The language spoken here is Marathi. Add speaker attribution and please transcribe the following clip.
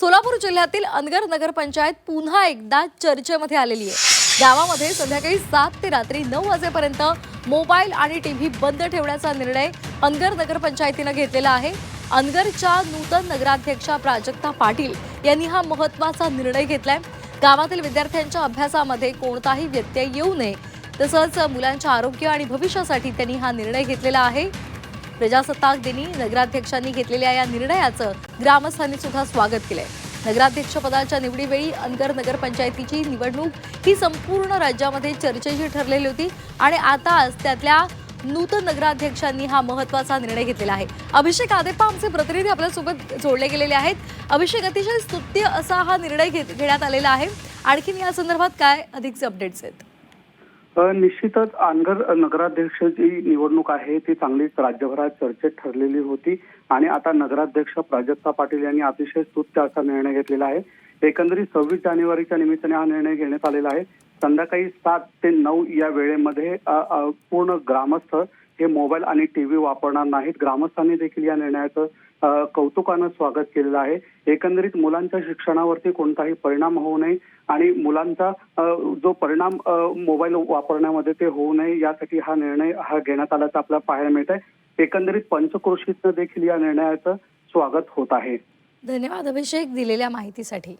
Speaker 1: सोलापूर जिल्ह्यातील अनगर नगरपंचायत पुन्हा एकदा चर्चेमध्ये आलेली आहे. गावामध्ये संध्याकाळी सात ते रात्री नऊ वाजेपर्यंत मोबाईल आणि टीव्ही बंद ठेवण्याचा निर्णय अनगर नगरपंचायतीनं घेतलेला आहे. अनगरच्या नूतन नगराध्यक्षा प्राजक्ता पाटील यांनी हा महत्त्वाचा निर्णय घेतलाय. गावातील विद्यार्थ्यांच्या अभ्यासामध्ये कोणताही व्यत्यय येऊ नये. तसंच मुलांच्या आरोग्य आणि भविष्यासाठी त्यांनी हा निर्णय घेतलेला आहे. प्रजासत्ताक दिनी नगराध्यक्षांनी घेतलेल्या या निर्णयाचं ग्रामस्थांनी सुद्धा स्वागत केलंय. नगराध्यक्ष पदाच्या निवडीवेळी अनगर नगरपंचायतीची निवडणूक ही संपूर्ण राज्यामध्ये चर्चेची ठरलेली होती आणि आता त्यातल्या नूतन नगराध्यक्षांनी हा महत्त्वाचा निर्णय घेतलेला आहे. अभिषेक आदेपा आमचे प्रतिनिधी आपल्यासोबत जोडले गेलेले आहेत. अभिषेक अतिशय स्तुत्य असा हा निर्णय घेत घेण्यात आलेला आहे. आणखीन या संदर्भात काय अधिकचे अपडेट्स आहेत?
Speaker 2: निश्चितच आनगर नगराध्यक्षची निवडणूक आहे ती चांगलीच राज्यभरात चर्चेत ठरलेली होती आणि आता नगराध्यक्ष प्राजक्ता पाटील यांनी अतिशय स्तुत्य असा निर्णय घेतलेला आहे. एकंदरीत सव्वीस जानेवारीच्या निमित्ताने हा निर्णय घेण्यात आलेला आहे. संध्याकाळी सात ते नऊ या वेळेमध्ये पूर्ण ग्रामस्थ हे मोबाईल आणि टीव्ही वापरणार नाहीत. ग्रामस्थांनी देखील या निर्णयाचं कौतुकानं स्वागत केलेलं आहे. एकंदरीत मुलांच्या शिक्षणावरती कोणताही परिणाम होऊ नये आणि मुलांचा जो परिणाम मोबाईल वापरण्यामध्ये ते होऊ नये यासाठी हा निर्णय हा घेण्यात आल्याचं आपल्याला पाहायला मिळत आहे. एकंदरीत पंचक्रोशीतनं देखील या निर्णयाचं स्वागत होत आहे.
Speaker 1: धन्यवाद अभिषेक दिलेल्या माहितीसाठी.